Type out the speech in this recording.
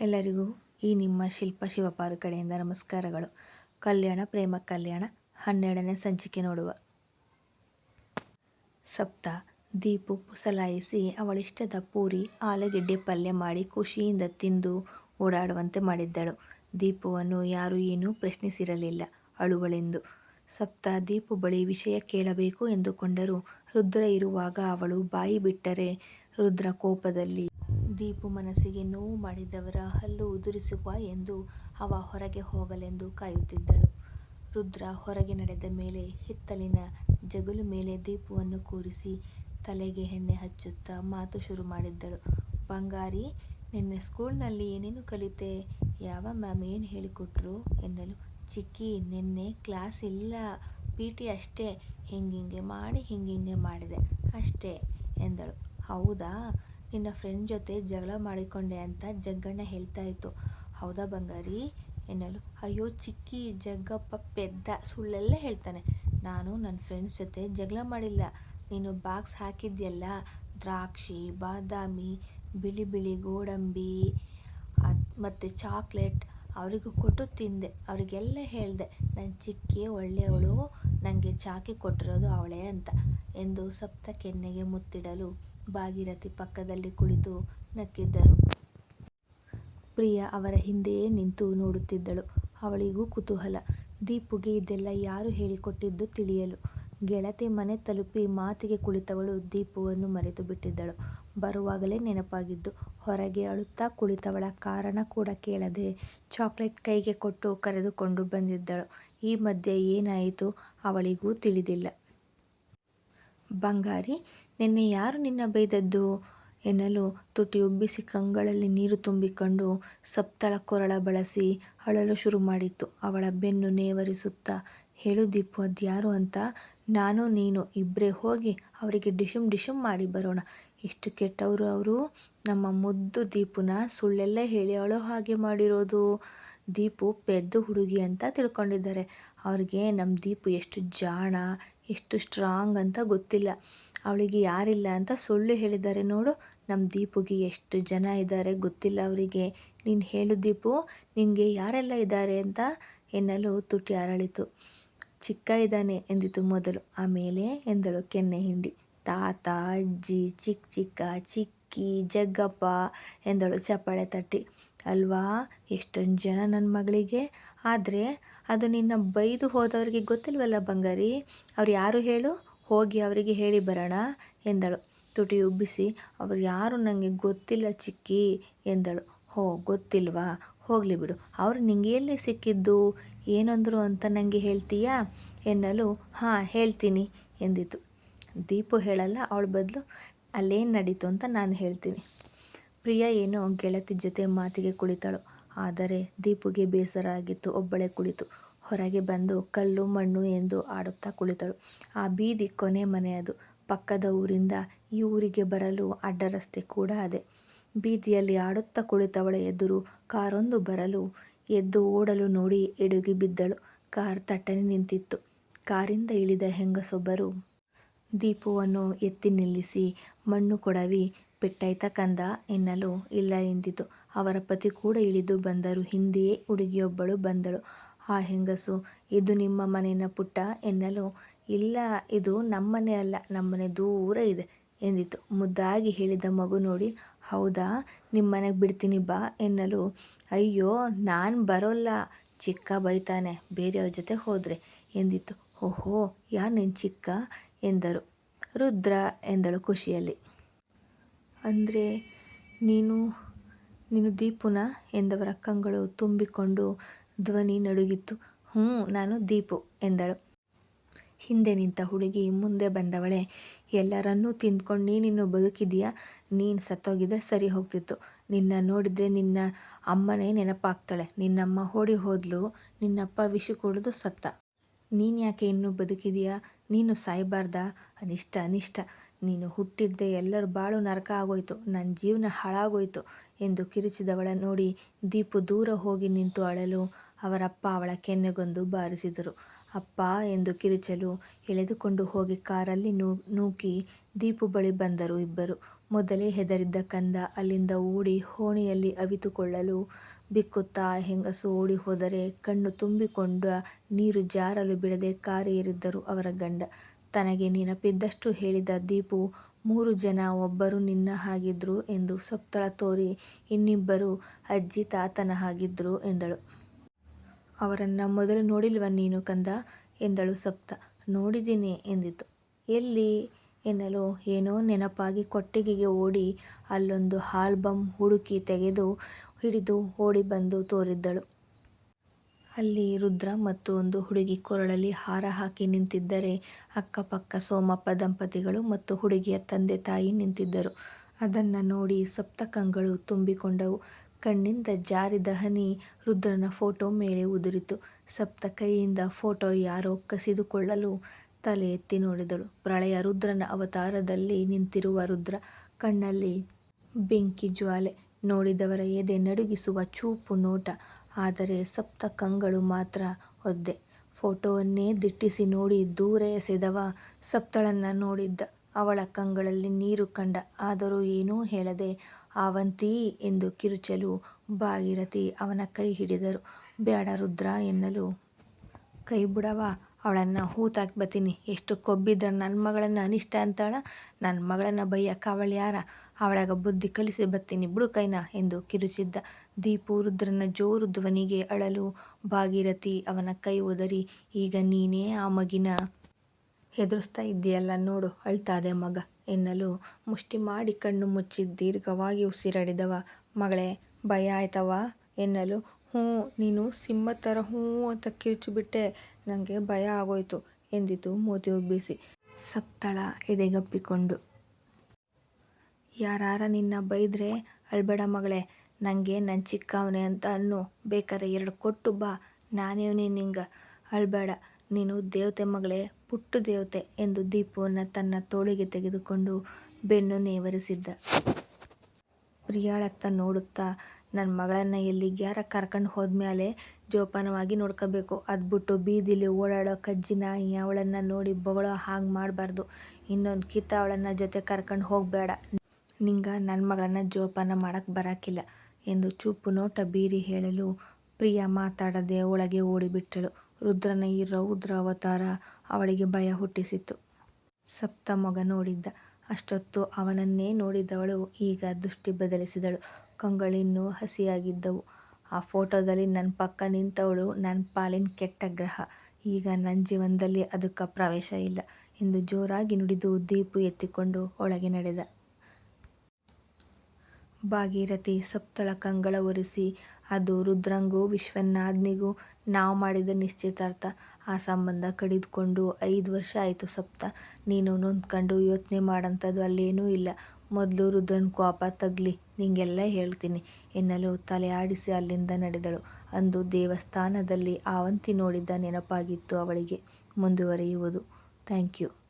ಎಲ್ಲರಿಗೂ ಈ ನಿಮ್ಮ ಶಿಲ್ಪ ಶಿವಪಾರು ಕಡೆಯಿಂದ ನಮಸ್ಕಾರಗಳು. ಕಲ್ಯಾಣ ಪ್ರೇಮ ಕಲ್ಯಾಣ ಹನ್ನೆರಡನೇ ಸಂಚಿಕೆ ನೋಡುವ. ಸಪ್ತ, ದೀಪು ಪುಸಲಾಯಿಸಿ ಅವಳಿಷ್ಟದ ಪೂರಿ ಆಲೂಗೆಡ್ಡೆ ಪಲ್ಯ ಮಾಡಿ ಖುಷಿಯಿಂದ ತಿಂದು ಓಡಾಡುವಂತೆ ಮಾಡಿದ್ದಳು. ದೀಪವನ್ನು ಯಾರೂ ಏನೂ ಪ್ರಶ್ನಿಸಿರಲಿಲ್ಲ ಅಳುವಳೆಂದು ಸಪ್ತ, ದೀಪು ಬಳಿ ವಿಷಯ ಕೇಳಬೇಕು ಎಂದುಕೊಂಡರೂ ರುದ್ರ ಇರುವಾಗ ಅವಳು ಬಾಯಿ ಬಿಟ್ಟರೆ ರುದ್ರ ಕೋಪದಲ್ಲಿ ದೀಪು ಮನಸ್ಸಿಗೆ ನೋವು ಮಾಡಿದವರ ಹಲ್ಲು ಉದುರಿಸುವ ಎಂದು ಅವ ಹೊರಗೆ ಹೋಗಲೆಂದು ಕಾಯುತ್ತಿದ್ದಳು. ರುದ್ರ ಹೊರಗೆ ನಡೆದ ಮೇಲೆ ಹಿತ್ತಲಿನ ಜಗಲು ಮೇಲೆ ದೀಪವನ್ನು ಕೂರಿಸಿ ತಲೆಗೆ ಎಣ್ಣೆ ಹಚ್ಚುತ್ತಾ ಮಾತು ಶುರು ಮಾಡಿದ್ದಳು. ಬಂಗಾರಿ, ನಿನ್ನೆ ಸ್ಕೂಲ್ನಲ್ಲಿ ಏನೇನು ಕಲಿತೆ? ಯಾವ ಮ್ಯಾಮ್ ಏನು ಹೇಳಿಕೊಟ್ರು? ಎನ್ನಲು, ಚಿಕ್ಕಿ ನಿನ್ನೆ ಕ್ಲಾಸ್ ಇಲ್ಲ ಪಿಟಿ ಅಷ್ಟೇ ಹಿಂಗಿಂಗೆ ಮಾಡಿ ಹಿಂಗಿಂಗೆ ಮಾಡಿದೆ ಅಷ್ಟೇ ಎಂದಳು. ಹೌದಾ, ನಿನ್ನ ಫ್ರೆಂಡ್ ಜೊತೆ ಜಗಳ ಮಾಡಿಕೊಂಡೆ ಅಂತ ಜಗ್ಗಣ್ಣ ಹೇಳ್ತಾ ಇತ್ತು. ಹೌದಾ ಬಂಗಾರಿ ಎನ್ನಲು, ಅಯ್ಯೋ ಚಿಕ್ಕಿ ಜಗ್ಗಪ್ಪ ಪೆದ್ದ ಸುಳ್ಳೆಲ್ಲ ಹೇಳ್ತಾನೆ. ನಾನು ನನ್ನ ಫ್ರೆಂಡ್ಸ್ ಜೊತೆ ಜಗಳ ಮಾಡಿಲ್ಲ. ನೀನು ಬಾಕ್ಸ್ ಹಾಕಿದ್ಯಲ್ಲ ದ್ರಾಕ್ಷಿ, ಬಾದಾಮಿ, ಬಿಳಿ ಬಿಳಿ ಗೋಡಂಬಿ ಮತ್ತು ಚಾಕ್ಲೇಟ್ ಅವರಿಗೂ ಕೊಟ್ಟು ತಿಂದೆ. ಅವರಿಗೆಲ್ಲ ಹೇಳಿದೆ ನನ್ನ ಚಿಕ್ಕಿ ಒಳ್ಳೆಯವಳು ನನಗೆ ಚಾಕಿ ಕೊಟ್ಟಿರೋದು ಅವಳೇ ಅಂತ ಎಂದು ಸಪ್ತ ಕೆನ್ನೆಗೆ ಮುತ್ತಿಡಲು ಭಾಗೀರಥಿ ಪಕ್ಕದಲ್ಲಿ ಕುಳಿತು ನಕ್ಕಿದ್ದರು. ಪ್ರಿಯಾ ಅವರ ಹಿಂದೆಯೇ ನಿಂತು ನೋಡುತ್ತಿದ್ದಳು. ಅವಳಿಗೂ ಕುತೂಹಲ. ದೀಪುಗೆ ಇದೆಲ್ಲ ಯಾರು ಹೇಳಿಕೊಟ್ಟಿದ್ದು ತಿಳಿಯಲು. ಗೆಳತಿ ಮನೆ ತಲುಪಿ ಮಾತಿಗೆ ಕುಳಿತವಳು ದೀಪುವನ್ನು ಮರೆತು ಬಿಟ್ಟಿದ್ದಳು. ಬರುವಾಗಲೇ ನೆನಪಾಗಿದ್ದು. ಹೊರಗೆ ಅಳುತ್ತಾ ಕುಳಿತವಳ ಕಾರಣ ಕೂಡ ಕೇಳದೆ ಚಾಕ್ಲೇಟ್ ಕೈಗೆ ಕೊಟ್ಟು ಕರೆದುಕೊಂಡು ಬಂದಿದ್ದಳು. ಈ ಮಧ್ಯೆ ಏನಾಯಿತು ಅವಳಿಗೂ ತಿಳಿದಿಲ್ಲ. ಬಂಗಾರಿ, ನಿನ್ನೆ ಯಾರು ನಿನ್ನ ಬೈದದ್ದು? ಎನ್ನಲು ತುಟಿ ಉಬ್ಬಿಸಿ ಕಂಗಳಲ್ಲಿ ನೀರು ತುಂಬಿಕೊಂಡು ಸಪ್ತಳ ಕೊರಳ ಬಳಸಿ ಅಳಲು ಶುರು ಮಾಡಿತ್ತು. ಅವಳ ಬೆನ್ನು ನೇವರಿಸುತ್ತಾ ಹೇಳು ದೀಪು ಅದ್ಯಾರು ಅಂತ. ನಾನು ನೀನು ಇಬ್ಬರೇ ಹೋಗಿ ಅವರಿಗೆ ಡಿಶುಮ್ ಡಿಶುಮ್ ಮಾಡಿ ಬರೋಣ. ಎಷ್ಟು ಕೆಟ್ಟವರು ಅವರು. ನಮ್ಮ ಮುದ್ದು ದೀಪುನ ಸುಳ್ಳೆಲ್ಲ ಹೇಳಿ ಅಳೋ ಹಾಗೆ ಮಾಡಿರೋದು. ದೀಪು ಪೆದ್ದು ಹುಡುಗಿ ಅಂತ ತಿಳ್ಕೊಂಡಿದ್ದಾರೆ. ಅವ್ರಿಗೆ ನಮ್ಮ ದೀಪು ಎಷ್ಟು ಜಾಣ, ಎಷ್ಟು ಸ್ಟ್ರಾಂಗ್ ಅಂತ ಗೊತ್ತಿಲ್ಲ. ಅವಳಿಗೆ ಯಾರಿಲ್ಲ ಅಂತ ಸುಳ್ಳು ಹೇಳಿದ್ದಾರೆ ನೋಡು. ನಮ್ಮ ದೀಪುಗೆ ಎಷ್ಟು ಜನ ಇದ್ದಾರೆ ಗೊತ್ತಿಲ್ಲ ಅವರಿಗೆ. ನೀನು ಹೇಳು ದೀಪು ನಿಮಗೆ ಯಾರೆಲ್ಲ ಇದ್ದಾರೆ ಅಂತ ಎನ್ನಲು ತುಟಿ ಅರಳಿತು. ಚಿಕ್ಕ ಇದ್ದಾನೆ ಎಂದಿತು ಮೊದಲು. ಆಮೇಲೆ ಎಂದಳು ಕೆನ್ನೆ ಹಿಂಡಿ. ತಾತ, ಅಜ್ಜಿ, ಚಿಕ್ಕ ಚಿಕ್ಕ, ಚಿಕ್ಕಿ, ಜಗ್ಗಪ್ಪ ಎಂದಳು ಚಪ್ಪಾಳೆ ತಟ್ಟಿ. ಅಲ್ವಾ ಎಷ್ಟೊಂದು ಜನ ನನ್ನ ಮಗಳಿಗೆ. ಆದರೆ ಅದು ನಿನ್ನ ಬೈದು ಹೋದವರಿಗೆ ಗೊತ್ತಿಲ್ವಲ್ಲ ಬಂಗಾರಿ. ಅವ್ರು ಯಾರು ಹೇಳು? ಹೋಗಿ ಅವರಿಗೆ ಹೇಳಿ ಬರೋಣ ಎಂದಳು ತುಟಿ ಉಬ್ಬಿಸಿ. ಅವರು ಯಾರು ನನಗೆ ಗೊತ್ತಿಲ್ಲ ಚಿಕ್ಕಿ ಎಂದಳು. ಹೋ ಗೊತ್ತಿಲ್ವಾ, ಹೋಗಲಿ ಬಿಡು. ಅವರು ನಿಂಗೆ ಎಲ್ಲಿ ಸಿಕ್ಕಿದ್ದು, ಏನಂದ್ರು ಅಂತ ನನಗೆ ಹೇಳ್ತೀಯಾ ಎನ್ನಲು ಹಾಂ ಹೇಳ್ತೀನಿ ಎಂದಿತು. ದೀಪು ಹೇಳಲ್ಲ ಅವಳ ಬದಲು ಅಲ್ಲೇನು ನಡೀತು ಅಂತ ನಾನು ಹೇಳ್ತೀನಿ. ಪ್ರಿಯಾ ಏನೋ ಗೆಳತಿ ಜೊತೆ ಮಾತಿಗೆ ಕುಳಿತಳು. ಆದರೆ ದೀಪುಗೆ ಬೇಸರ ಆಗಿತ್ತು ಒಬ್ಬಳೇ ಕುಳಿತು. ಹೊರಗೆ ಬಂದು ಕಲ್ಲು ಮಣ್ಣು ಎಂದು ಆಡುತ್ತಾ ಕುಳಿತಳು. ಆ ಬೀದಿ ಕೊನೆ ಮನೆ ಅದು. ಪಕ್ಕದ ಊರಿಂದ ಈ ಊರಿಗೆ ಬರಲು ಅಡ್ಡರಸ್ತೆ ಕೂಡ ಅದೇ. ಬೀದಿಯಲ್ಲಿ ಆಡುತ್ತಾ ಕುಳಿತವಳ ಎದುರು ಕಾರೊಂದು ಬರಲು ಎದ್ದು ಓಡಲು ನೋಡಿ ಎಡುಗಿ ಬಿದ್ದಳು. ಕಾರ್ ತಟ್ಟನೆ ನಿಂತಿತ್ತು. ಕಾರಿಂದ ಇಳಿದ ಹೆಂಗಸೊಬ್ಬರು ದೀಪವನ್ನು ಎತ್ತಿ ನಿಲ್ಲಿಸಿ ಮಣ್ಣು ಕೊಡವಿ ಪೆಟ್ಟಾಯ್ತಾ ಕಂದ ಎನ್ನಲು ಇಲ್ಲ ಎಂದಿತು. ಅವರ ಪತಿ ಕೂಡ ಇಳಿದು ಬಂದರು. ಹಿಂದೆಯೇ ಹುಡುಗಿಯೊಬ್ಬಳು ಬಂದಳು. ಆ ಹೆಂಗಸು, ಇದು ನಿಮ್ಮ ಮನೆಯ ಪುಟ್ಟ ಎನ್ನಲು, ಇಲ್ಲ, ಇದು ನಮ್ಮನೆ ಅಲ್ಲ, ನಮ್ಮನೆ ದೂರ ಇದೆ ಎಂದಿತು. ಮುದ್ದಾಗಿ ಹೇಳಿದ ಮಗು ನೋಡಿ, ಹೌದಾ, ನಿಮ್ಮನೆಗೆ ಬಿಡ್ತೀನಿ ಬಾ ಎನ್ನಲು, ಅಯ್ಯೋ, ನಾನು ಬರೋಲ್ಲ, ಚಿಕ್ಕ ಬೈತಾನೆ, ಬೇರೆಯವ್ರ ಜೊತೆ ಹೋದರೆ ಎಂದಿತು. ಓಹೋ, ಯಾರು ನಿನ್ನ ಚಿಕ್ಕ ಎಂದರು. ರುದ್ರ ಎಂದಳು ಖುಷಿಯಲ್ಲಿ. ಅಂದರೆ ನೀನು ನೀನು ದೀಪುನ ಎಂದವರ ಅಕ್ಕಂಗಳು ತುಂಬಿಕೊಂಡು ಧ್ವನಿ ನಡುಗಿತ್ತು ಹ್ಞೂ, ನಾನು ದೀಪು ಎಂದಳು. ಹಿಂದೆ ನಿಂತ ಹುಡುಗಿ ಮುಂದೆ ಬಂದವಳೆ ಎಲ್ಲರನ್ನೂ ತಿಂದ್ಕೊಂಡು ನೀನಿನ್ನು ಬದುಕಿದೀಯಾ ನೀನು ಸತ್ತೋಗಿದ್ರೆ ಸರಿ ಹೋಗ್ತಿತ್ತು. ನಿನ್ನ ನೋಡಿದ್ರೆ ನಿನ್ನ ಅಮ್ಮನೇ ನೆನಪಾಗ್ತಾಳೆ. ನಿನ್ನಮ್ಮ ಓಡಿ ಹೋದ್ಲು. ನಿನ್ನಪ್ಪ ವಿಷ ಕುಡಿದು ಸತ್ತ. ನೀನ್ಯಾಕೆ ಇನ್ನೂ ಬದುಕಿದೀಯಾ. ನೀನು ಸಾಯಬಾರ್ದ ಅನಿಷ್ಟ ಅನಿಷ್ಟ. ನೀನು ಹುಟ್ಟಿದ್ದೆ ಎಲ್ಲರ ಬಾಳು ನರಕ ಆಗೋಯ್ತು. ನನ್ನ ಜೀವನ ಹಾಳಾಗೋಯ್ತು ಎಂದು ಕಿರಿಚಿದವಳ ನೋಡಿ ದೀಪು ದೂರ ಹೋಗಿ ನಿಂತು ಅಳಲು ಅವರಪ್ಪ ಅವಳ ಕೆನ್ನೆಗೊಂದು ಬಾರಿಸಿದರು. ಅಪ್ಪ ಎಂದು ಕಿರುಚಲು ಎಳೆದುಕೊಂಡು ಹೋಗಿ ಕಾರಲ್ಲಿ ನೂಕಿ ದೀಪು ಬಳಿ ಬಂದರು ಇಬ್ಬರು. ಮೊದಲೇ ಹೆದರಿದ್ದ ಕಂದ ಅಲ್ಲಿಂದ ಓಡಿ ಓಣಿಯಲ್ಲಿ ಅವಿತುಕೊಳ್ಳಲು ಬಿಕ್ಕುತ್ತಾ ಹೆಂಗಸು ಓಡಿ ಹೋದರೆ ಕಣ್ಣು ತುಂಬಿಕೊಂಡ ನೀರು ಜಾರಲು ಬಿಡದೆ ಕಾರೇರಿದ್ದರು ಅವರ ಗಂಡ. ತನಗೆ ನೆನಪಿದ್ದಷ್ಟು ಹೇಳಿದ ದೀಪು, ಮೂರು ಜನ ಒಬ್ಬರು ನಿನ್ನ ಹಾಗಿದ್ರು ಎಂದು ಸಪ್ತಳ ತೋರಿ ಇನ್ನಿಬ್ಬರು ಅಜ್ಜಿ ತಾತನ ಹಾಗಿದ್ರು ಎಂದಳು. ಅವರನ್ನ ಮೊದಲು ನೋಡಿಲ್ವ ನೀನು ಕಂದ ಎಂದಳು ಸಪ್ತ. ನೋಡಿದ್ದೀನಿ ಎಂದಿತು. ಎಲ್ಲಿ ಎನ್ನಲು ಏನೋ ನೆನಪಾಗಿ ಕೊಟ್ಟಿಗೆಗೆ ಓಡಿ ಅಲ್ಲೊಂದು ಆಲ್ಬಮ್ ಹುಡುಕಿ ತೆಗೆದು ಹಿಡಿದು ಓಡಿ ಬಂದು ತೋರಿದ್ದಳು ಅಲ್ಲಿ ರುದ್ರ ಮತ್ತು ಒಂದು ಹುಡುಗಿ ಕೊರಳಲ್ಲಿ ಹಾರ ಹಾಕಿ ನಿಂತಿದ್ದರೆ ಅಕ್ಕಪಕ್ಕ ಸೋಮಪ್ಪ ದಂಪತಿಗಳು ಮತ್ತು ಹುಡುಗಿಯ ತಂದೆ ತಾಯಿ ನಿಂತಿದ್ದರು. ಅದನ್ನು ನೋಡಿ ಸಪ್ತಕಂಗಳು ತುಂಬಿಕೊಂಡವು. ಕಣ್ಣಿಂದ ಜಾರಿದ ಹನಿ ರುದ್ರನ ಫೋಟೋ ಮೇಲೆ ಉದುರಿತು. ಸಪ್ತ ಕೈಯಿಂದ ಫೋಟೋ ಯಾರೋ ಕಸಿದುಕೊಳ್ಳಲು ತಲೆ ಎತ್ತಿ ನೋಡಿದಳು. ಪ್ರಳಯ ರುದ್ರನ ಅವತಾರದಲ್ಲಿ ನಿಂತಿರುವ ರುದ್ರ. ಕಣ್ಣಲ್ಲಿ ಬೆಂಕಿ ಜ್ವಾಲೆ. ನೋಡಿದವರ ಎದೆ ನಡುಗಿಸುವ ಚೂಪು ನೋಟ. ಆದರೆ ಸಪ್ತ ಕಂಗಳು ಮಾತ್ರ ಒದ್ದೆ. ಫೋಟೋವನ್ನೇ ದಿಟ್ಟಿಸಿ ನೋಡಿ ದೂರ ಎಸೆದವ ಸಪ್ತಳನ್ನು ನೋಡಿದ್ದ. ಅವಳ ಕಂಗಳಲ್ಲಿ ನೀರು ಕಂಡ. ಆದರೂ ಏನೂ ಹೇಳದೆ ಅವಂತಿ ಎಂದು ಕಿರುಚಲು ಭಾಗೀರಥಿ ಅವನ ಕೈ ಹಿಡಿದರು. ಬ್ಯಾಡ ರುದ್ರ ಎನ್ನಲು. ಕೈ ಬಿಡವ ಅವಳನ್ನು ಹೂತಾಕಿ ಬತ್ತೀನಿ. ಎಷ್ಟು ಕೊಬ್ಬಿದ್ರೆ ನನ್ನ ಮಗಳನ್ನು ಅನಿಷ್ಟ ಅಂತಾಳ. ನನ್ನ ಮಗಳನ್ನ ಅವಳು ಯಾರ ಅವಳಾಗ ಬುದ್ಧಿ ಕಲಿಸಿ ಬತ್ತೀನಿ ಬಿಡು ಕೈನ ಎಂದು ಕಿರುಚಿದ್ದ. ದೀಪು ರುದ್ರನ ಜೋರು ಧ್ವನಿಗೆ ಅಳಲು ಭಾಗೀರಥಿ ಅವನ ಕೈ ಒದರಿ, ಈಗ ನೀನೇ ಆ ಮಗಿನ ಹೆದರುಸ್ತಾ ಇದ್ದೀಯಲ್ಲ ನೋಡು ಅಳ್ತಾದೆ ಮಗ ಎನ್ನಲು. ಮುಷ್ಟಿ ಮಾಡಿ ಕಣ್ಣು ಮುಚ್ಚಿ ದೀರ್ಘವಾಗಿ ಉಸಿರಾಡಿದವ. ಮಗಳೇ, ಭಯ ಆಯ್ತವ ಎನ್ನಲು. ಹ್ಞೂ, ನೀನು ಸಿಂಹ ಥರ ಹ್ಞೂ ಅಂತ ಕಿರುಚಿಬಿಟ್ಟೆ ನನಗೆ ಭಯ ಆಗೋಯ್ತು ಎಂದಿತು ಮೋತಿ ಉಬ್ಬಿಸಿ. ಸಪ್ತಳ ಎದೆಗಪ್ಪಿಕೊಂಡು. ಯಾರಾರ ನಿನ್ನ ಬೈದ್ರೆ ಅಳ್ಬೇಡ ಮಗಳೇ ನನಗೆ ನನ್ನ ಚಿಕ್ಕವನೇ ಅಂತ ಅನ್ನು. ಬೇಕರೆ ಎರಡು ಕೊಟ್ಟು ಬಾ ನಾನೇ ನಿಂಗೆ ಅಳ್ಬ್ಯಾಡ ನೀನು ದೇವತೆ ಮಗಳೇ, ಪುಟ್ಟು ದೇವತೆ ಎಂದು ದೀಪವನ್ನು ತನ್ನ ತೋಳಿಗೆ ತೆಗೆದುಕೊಂಡು ಬೆನ್ನು ನೇವರಿಸಿದ್ದ. ಪ್ರಿಯಾಳತ್ತ ನೋಡುತ್ತಾ, ನನ್ನ ಮಗಳನ್ನ ಎಲ್ಲಿಗ್ಯಾರ ಕರ್ಕೊಂಡು ಹೋದ್ಮೇಲೆ ಜೋಪಾನವಾಗಿ ನೋಡ್ಕೋಬೇಕು ಅದ್ಬಿಟ್ಟು ಬೀದಿಲಿ ಓಡಾಡೋ ಕಜ್ಜಿನ ನಾಯಿ ಅವಳನ್ನ ನೋಡಿ ಬೊಗಳೋ ಹಾಗೆ ಮಾಡಬಾರ್ದು ಇನ್ನೊಂದು ಕಿತ್ತ ಅವಳನ್ನ ಜೊತೆ ಕರ್ಕೊಂಡು ಹೋಗಬೇಡ ನಿಂಗ ನನ್ನ ಮಗಳನ್ನ ಜೋಪಾನ ಮಾಡಕ್ಕೆ ಬರಾಕಿಲ್ಲ ಎಂದು ಚೂಪು ನೋಟ ಬೀರಿ ಹೇಳಲು ಪ್ರಿಯಾ ಮಾತಾಡದೆ ಒಳಗೆ ಓಡಿಬಿಟ್ಟಳು. ರುದ್ರನ ಈ ರೌದ್ರ ಅವತಾರ ಅವಳಿಗೆ ಭಯ ಹುಟ್ಟಿಸಿತು. ಸಪ್ತ ಮಗ ನೋಡಿದ್ದ. ಅಷ್ಟೊತ್ತು ಅವನನ್ನೇ ನೋಡಿದವಳು ಈಗ ದೃಷ್ಟಿ ಬದಲಿಸಿದಳು. ಕಂಗಳಿನ್ನು ಹಸಿಯಾಗಿದ್ದವು. ಆ ಫೋಟೋದಲ್ಲಿ ನನ್ನ ಪಕ್ಕ ನಿಂತವಳು ನನ್ನ ಪಾಲಿನ ಕೆಟ್ಟ ಗ್ರಹ. ಈಗ ನನ್ನ ಜೀವನದಲ್ಲಿ ಅದಕ್ಕೆ ಪ್ರವೇಶ ಇಲ್ಲ ಎಂದು ಜೋರಾಗಿ ನುಡಿದು ದೀಪು ಎತ್ತಿಕೊಂಡು ಒಳಗೆ ನಡೆದ. ಭಾಗೀರಥಿ ಸಪ್ತಳ ಕಂಗಳ ಒರೆಸಿ, ಅದು ರುದ್ರಂಗೂ, ವಿಶ್ವನಾಥ್ನಿಗೂ ನಾವು ಮಾಡಿದ ನಿಶ್ಚಿತಾರ್ಥ. ಆ ಸಂಬಂಧ ಕಡಿದುಕೊಂಡು ಐದು ವರ್ಷ ಆಯಿತು ಸಪ್ತ. ನೀನು ನೊಂದ್ಕಂಡು ಯೋಚನೆ ಮಾಡೋಂಥದ್ದು ಅಲ್ಲೇನೂ ಇಲ್ಲ. ಮೊದಲು ರುದ್ರನ ಕೋಪ ತಗ್ಲಿ, ನಿಂಗೆಲ್ಲ ಹೇಳ್ತೀನಿ ಎನ್ನಲು ತಲೆ ಆಡಿಸಿ ಅಲ್ಲಿಂದ ನಡೆದಳು. ಅಂದು ದೇವಸ್ಥಾನದಲ್ಲಿ ಆವಂತಿ ನೋಡಿದ ನೆನಪಾಗಿತ್ತು ಅವಳಿಗೆ. ಮುಂದುವರಿಯುವುದು. ಥ್ಯಾಂಕ್ಯೂ